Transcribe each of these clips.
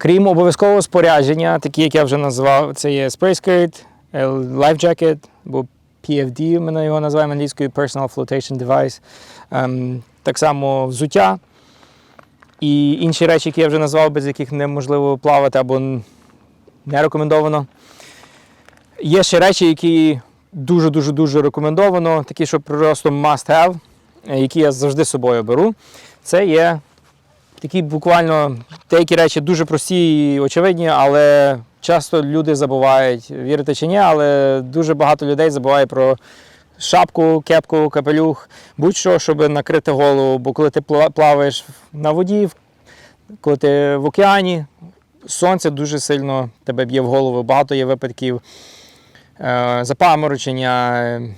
Крім обов'язкового спорядження, такі, як я вже назвав, це є е, Life Jacket, або PFD, ми його називаємо англійською Personal Flotation Device. Ем, так само взуття і інші речі, які я вже назвав, без яких неможливо плавати або не рекомендовано. Є ще речі, які дуже-дуже дуже рекомендовано, такі, що просто must have, е, які я завжди з собою беру. Це є такі буквально деякі речі дуже прості і очевидні, але часто люди забувають, вірите чи ні, але дуже багато людей забуває про шапку, кепку, капелюх, будь-що, щоб накрити голову. Бо коли ти плаваєш на воді, коли ти в океані, сонце дуже сильно тебе б'є в голову. Багато є випадків е, запаморочення е,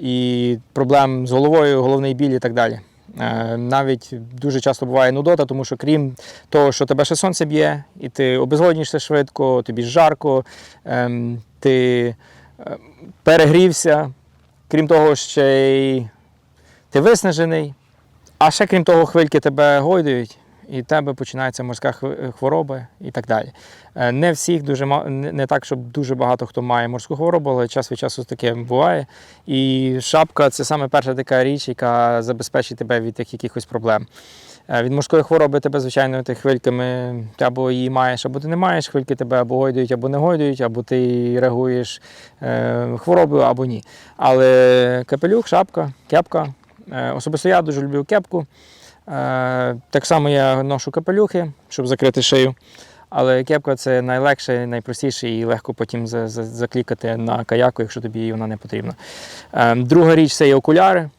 і проблем з головою, головний біль і так далі. Е, Навіть дуже часто буває нудота, тому що крім того, що тебе ще сонце б'є, і ти обезводнішся швидко, тобі жарко, ем, ти е, перегрівся, крім того, ще й ти виснажений, а ще крім того, хвильки тебе гойдують, і в тебе починається морська хвороба і так далі. Е, Не всіх дуже не так, щоб дуже багато хто має морську хворобу, але час від часу таке буває. І шапка це саме перша така річ, яка забезпечить тебе від тих якихось проблем. Е, Від морської хвороби тебе, звичайно, ти хвильками ти або її маєш, або ти не маєш. Хвильки тебе або гойдують, або не гойдують, або ти реагуєш е, хворобою, або ні. Але капелюх, шапка, кепка. Е, особисто я дуже люблю кепку. Е, так само я ношу капелюхи, щоб закрити шию. Але кепка це найлегше, найпростіше і легко потім за- за- заклікати на каяку, якщо тобі вона не потрібна. Е, друга річ це є окуляри.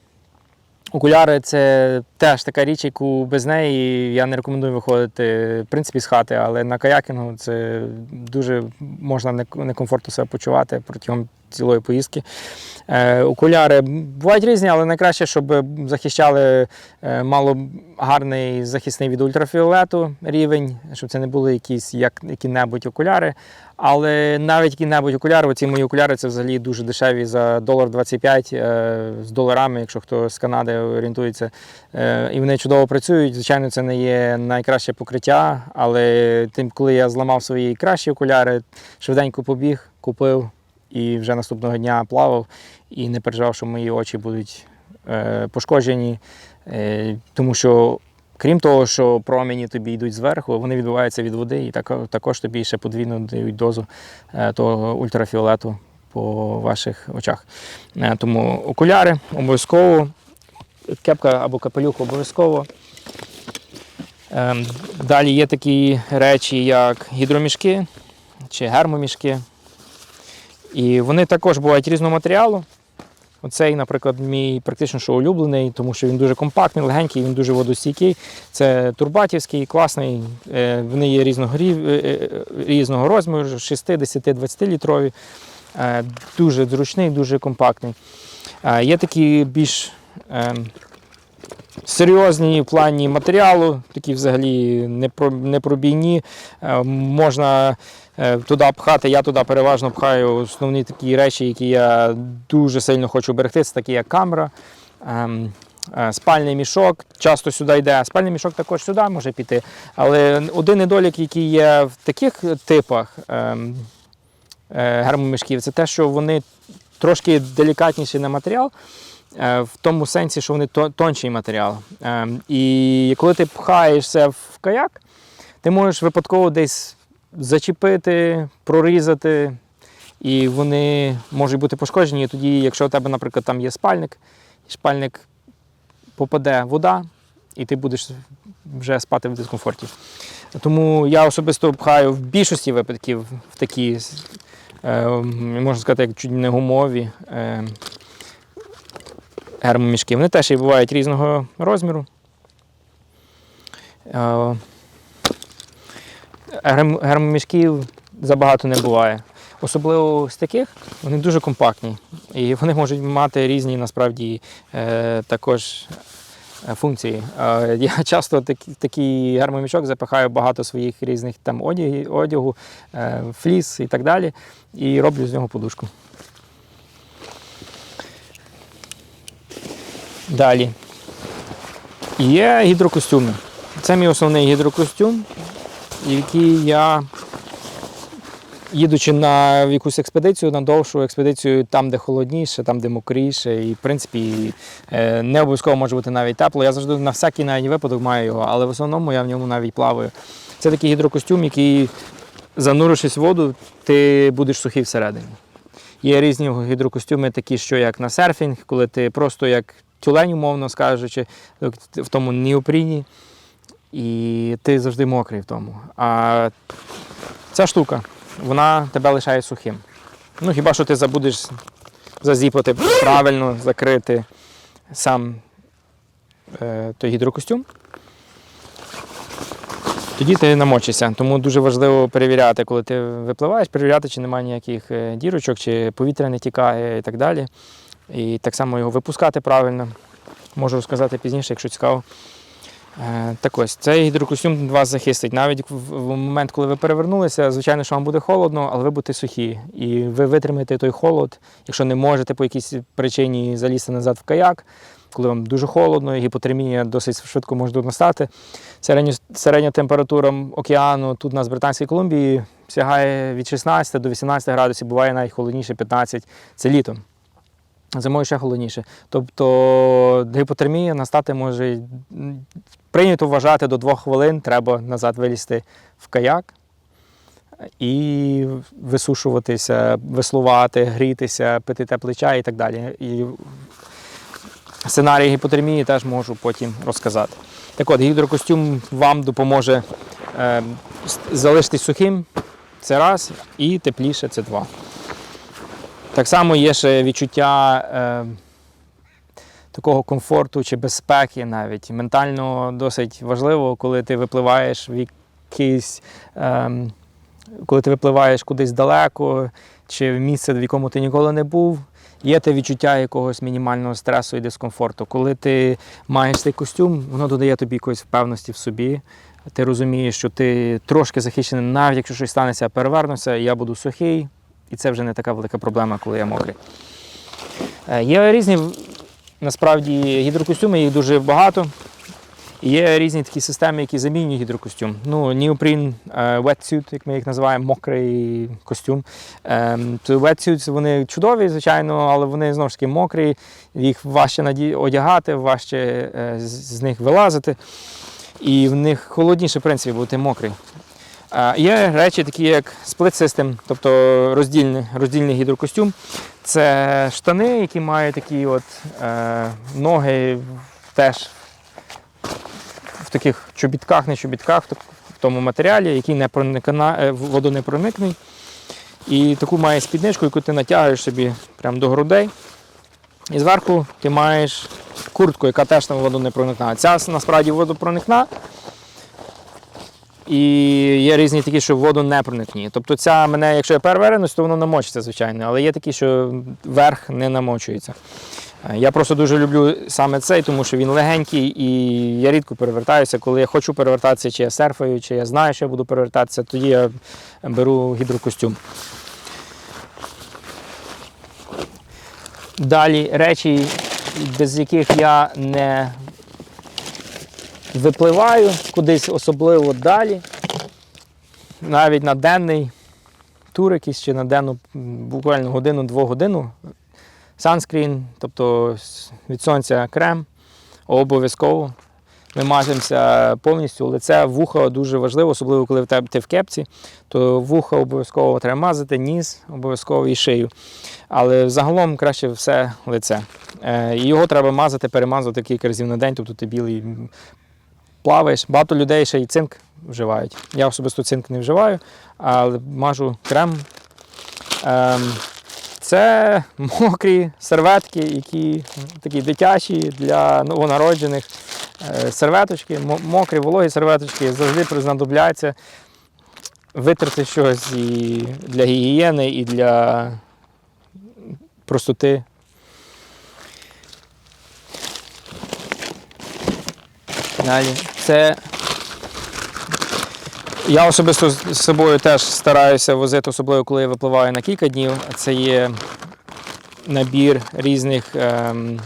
Окуляри це теж така річ, яку без неї я не рекомендую виходити в принципі з хати, але на каякінгу це дуже можна некомфортно себе почувати протягом цілої поїздки. Е, окуляри бувають різні, але найкраще, щоб захищали е, мало гарний захисний від ультрафіолету рівень, щоб це не були якісь як, які-небудь окуляри. Але навіть які-небудь окуляри, оці мої окуляри це взагалі дуже дешеві за долар 25 е, з доларами, якщо хто з Канади орієнтується. Е, і вони чудово працюють. Звичайно, це не є найкраще покриття, але тим, коли я зламав свої кращі окуляри, швиденько побіг, купив і вже наступного дня плавав і не переживав, що мої очі будуть е, пошкоджені. Тому що, крім того, що промені тобі йдуть зверху, вони відбиваються від води, і так, також тобі ще подвійно дають дозу е, того ультрафіолету по ваших очах. Е, тому окуляри обов'язково, кепка або капелюх обов'язково. Ем, Далі є такі речі, як гідромішки чи гермомішки. І вони також бувають різного матеріалу. Оцей, наприклад, мій практично що улюблений, тому що він дуже компактний, легенький, він дуже водостійкий. Це турбатівський, класний. е, Вони є різного, е, е, різного розміру, 6, 10, 20 літрові. Дуже зручний, дуже компактний. Є такі більш ем, серйозні в плані матеріалу, такі взагалі непро- непробійні. Е, Можна е, туди пхати. Я туди переважно пхаю основні такі речі, які я дуже сильно хочу берегти. Це такі як камера. ем, е, Спальний мішок часто сюди йде. Спальний мішок також сюди може піти. Але один недолік, який є в таких типах ем, гермомішків, це те, що вони трошки делікатніші на матеріал, в тому сенсі, що вони то- тонший матеріал. Ем, І коли ти пхаєшся в каяк, ти можеш випадково десь зачепити, прорізати, і вони можуть бути пошкоджені. І тоді, якщо у тебе, наприклад, там є спальник, і спальник попаде вода, і ти будеш вже спати в дискомфорті. Тому я особисто пхаю в більшості випадків в такі, е, можна сказати, як чуть не гумові е, гермомішки. Вони теж і бувають різного розміру. Е, Гермомішків забагато не буває. Особливо з таких, вони дуже компактні. І вони можуть мати різні насправді е, також е, функції. Я часто такий гермомішок запихаю багато своїх різних там одягу, фліс і так далі, і роблю з нього подушку. Далі. Є гідрокостюми. Це мій основний гідрокостюм. які я, їдучи на якусь експедицію, на довшу експедицію, там, де холодніше, там, де мокріше, і в принципі е, не обов'язково може бути навіть тепло. Я завжди на всякий навіть випадок маю його, але в основному я в ньому навіть плаваю. Це такий гідрокостюм, який, занурившись в воду, ти будеш сухий всередині. Є різні гідрокостюми, такі, що як на серфінг, коли ти просто як тюлень, умовно скажучи, в тому неопріні, і ти завжди мокрий в тому. А ця штука, вона тебе лишає сухим. Ну, хіба що ти забудеш зазіпати правильно, закрити сам е, той гідрокостюм. Тоді ти намочишся. Тому дуже важливо перевіряти, коли ти випливаєш, перевіряти, чи немає ніяких е, дірочок, чи повітря не тікає і так далі. І так само його випускати правильно. Можу розказати пізніше, якщо цікаво. Е, Так ось, цей гідрокостюм вас захистить. Навіть в момент, коли ви перевернулися, звичайно, що вам буде холодно, але ви будете сухі. І ви витримаєте той холод, якщо не можете по якійсь причині залізти назад в каяк, коли вам дуже холодно, гіпотермія досить швидко може настати. Середня, середня температура океану тут у нас в Британській Колумбії сягає від 16 до 18 градусів, буває навіть холодніше 15. Це літом. Зимою ще холодніше. Тобто гіпотермія настати може прийнято вважати до двох хвилин, треба назад вилізти в каяк і висушуватися, веслувати, грітися, пити теплий чай і так далі. І сценарій гіпотермії теж можу потім розказати. Так от, гідрокостюм вам допоможе е, залишитись сухим, це раз, і тепліше це два. Так само є ще відчуття е, такого комфорту чи безпеки навіть. Ментально досить важливо, коли ти випливаєш в якийсь, е, коли ти випливаєш кудись далеко, чи в місце, в якому ти ніколи не був. Є те відчуття якогось мінімального стресу і дискомфорту. Коли ти маєш цей костюм, воно додає тобі якоїсь впевності в собі. Ти розумієш, що ти трошки захищений, навіть якщо щось станеться, перевернуся, я буду сухий, і це вже не така велика проблема, коли я мокрий. Е, Є різні насправді гідрокостюми, їх дуже багато. І Є різні такі системи, які замінюють гідрокостюм. Ну, Neoprene е, wetsuit, як ми їх називаємо, мокрий костюм. Ем, wetsuits, вони чудові, звичайно, але вони знову ж таки мокрі, їх важче одягати, важче е, з них вилазити. І в них холодніше, в принципі, бути мокрий. Є речі, такі як split system, тобто роздільний, роздільний гідрокостюм. Це штани, які мають такі от е, ноги теж в таких чобітках, не чобітках, в тому матеріалі, який не проникна, е, водонепроникний. І таку має спідничку, яку ти натягуєш собі прямо до грудей. І зверху ти маєш куртку, яка теж там водонепроникна. Ця насправді водопроникна. І є різні такі, що в воду не проникні. Тобто ця мене, якщо я перевернусь, то воно намочиться, звичайно. Але є такі, що верх не намочується. Я просто дуже люблю саме цей, тому що він легенький і я рідко перевертаюся. Коли я хочу перевертатися, чи я серфаю, чи я знаю, що я буду перевертатися, тоді я беру гідрокостюм. Далі речі, без яких я не випливаю кудись особливо далі. Навіть на денний тур якийсь чи на денну буквально годину-двох годину. Санскрін, тобто від сонця крем, обов'язково. Ми мажемося повністю лице, вухо дуже важливо, особливо коли ти в кепці, то вухо обов'язково треба мазати, ніс обов'язково і шию. Але загалом краще все лице. Е, Його треба мазати, перемазувати кілька разів на день, тобто ти білий плаваєш. Багато людей ще й цинк вживають. Я особисто цинк не вживаю, але мажу крем. Ем, це мокрі серветки, які такі дитячі для новонароджених. Е, Серветочки, мокрі, вологі серветочки завжди знадобляться витерти щось і для гігієни, і для простоти. Далі. Це я особисто з собою теж стараюся возити, особливо коли я випливаю на кілька днів. Це є набір різних ем,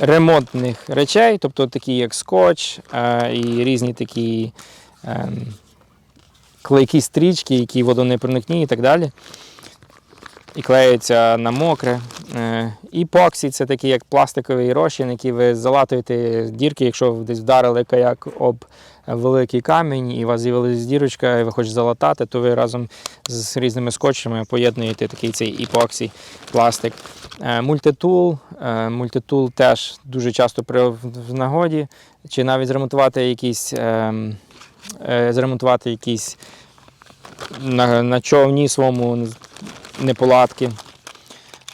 ремонтних речей, тобто такі як скотч е, і різні такі ем, клейкі стрічки, які водонепроникні і так далі. І клеються на мокре. Е, Іпоксі це такий як пластиковий розчин, який ви залатуєте дірки, якщо ви десь вдарили каяк об великий камінь, і у вас з'явилася дірочка, і ви хочете залатати, то ви разом з різними скотчами поєднуєте такий цей іпоксі пластик. Е, Мультитул. Е, Мультитул теж дуже часто при нагоді, чи навіть зремонтувати якісь, ем, зремонтувати якісь на, на човні своєму неполадки.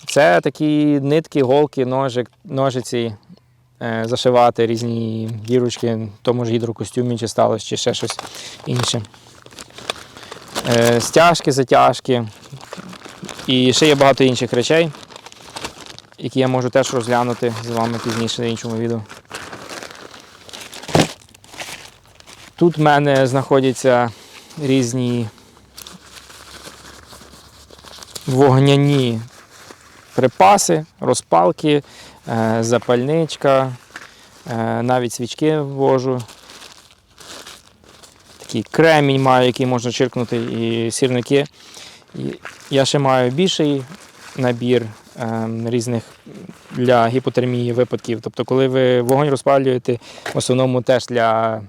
Це такі нитки, голки, ножик, ножиці, е, зашивати різні дірочки, тому ж гідрокостюмі чи сталося, чи ще щось інше. Е, стяжки, затяжки. І ще є багато інших речей, які я можу теж розглянути з вами пізніше в іншому відео. Тут в мене знаходяться різні вогняні припаси, розпалки, е, запальничка, е, навіть свічки ввожу. Такий кремінь маю, який можна чиркнути, і сірники. Я ще маю більший набір е, різних для гіпотермії випадків. Тобто, коли ви вогонь розпалюєте, в основному теж для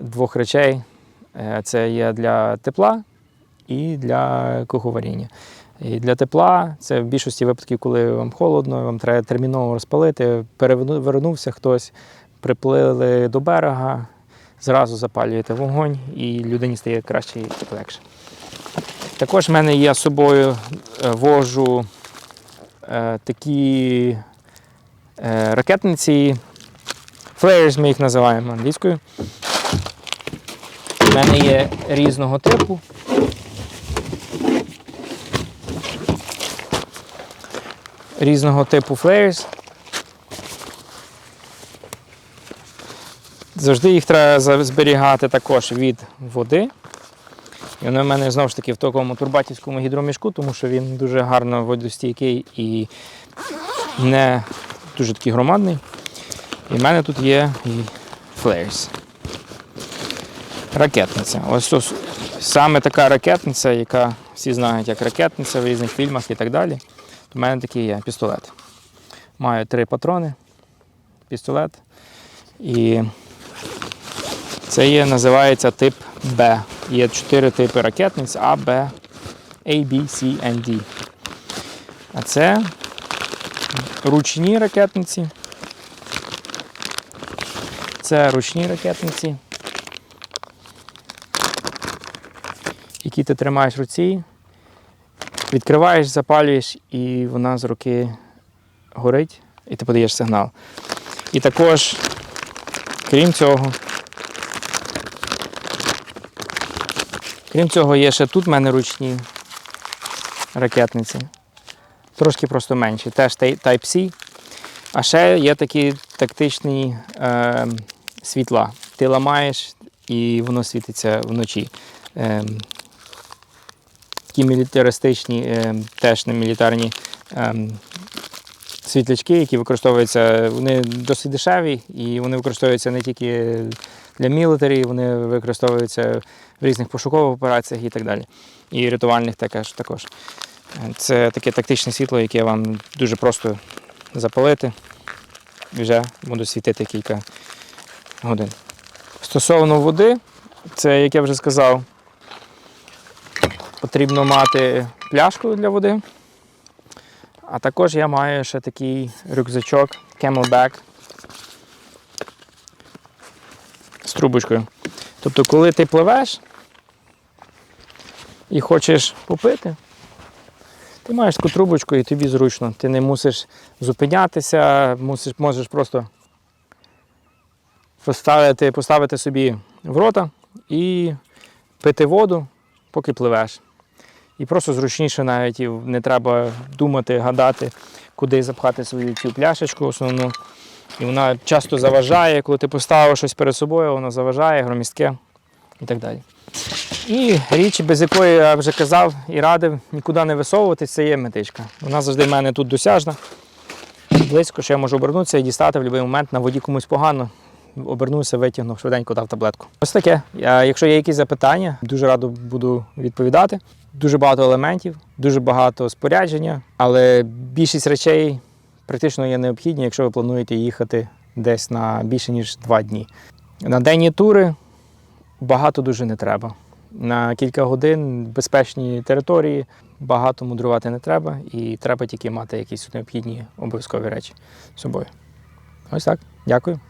двох речей. Це є для тепла і для куховаріння. І для тепла це в більшості випадків, коли вам холодно, вам треба терміново розпалити, перевернувся хтось, приплили до берега, зразу запалюєте вогонь і людині стає краще і легше. Також в мене є з собою е, вожу е, такі е, ракетниці, flares ми їх називаємо англійською. У мене є різного типу. Різного типу флеєрс. Завжди їх треба зберігати також від води. І вони в мене знову ж таки в такому турбатівському гідромішку, тому що він дуже гарно водостійкий і не дуже такий громадний. І в мене тут є і флеєрс. Ракетниця. Ось ось саме така ракетниця, яка всі знають як ракетниця в різних фільмах і так далі. У мене такий є пістолет. Маю три патрони, пістолет. І це є, називається тип Б. Є чотири типи ракетниць А, Б, A, B, C and D. А це ручні ракетниці. Це ручні ракетниці, які ти тримаєш в руці, відкриваєш, запалюєш, і вона з руки горить, і ти подаєш сигнал. І також, крім цього, крім цього, є ще тут в мене ручні ракетниці. Трошки просто менші, теж Type-C. А ще є такі тактичні е, світла. Ти ламаєш і воно світиться вночі. Е, такі мілітаристичні, е, теж не мілітарні е, світлячки, які використовуються, вони досить дешеві і вони використовуються не тільки для мілітарі, вони використовуються в різних пошукових операціях і так далі. І рятувальних також. Це таке тактичне світло, яке вам дуже просто запалити і вже буде світити кілька годин. Стосовно води, це, як я вже сказав, потрібно мати пляшку для води. А також я маю ще такий рюкзачок Camelback з трубочкою. Тобто, коли ти пливеш і хочеш попити, ти маєш таку трубочку і тобі зручно. Ти не мусиш зупинятися, мусиш, можеш просто поставити, поставити собі в рота і пити воду, поки пливеш. І просто зручніше навіть і не треба думати, гадати, куди запхати свою цю пляшечку основну. І вона часто заважає, коли ти поставив щось перед собою, воно заважає, громістке і так далі. І річ, без якої я вже казав і радив нікуди не висовуватись, це є метичка. Вона завжди в мене тут досяжна. Близько, що я можу обернутися і дістати в будь-який момент на воді комусь погано. Обернувся, витягнув, швиденько дав таблетку. Ось таке. Якщо є якісь запитання, дуже радо буду відповідати. Дуже багато елементів, дуже багато спорядження, але більшість речей практично є необхідні, якщо ви плануєте їхати десь на більше ніж два дні. На денні тури багато дуже не треба. На кілька годин безпечні території багато мудрувати не треба, і треба тільки мати якісь необхідні обов'язкові речі з собою. Ось так. Дякую.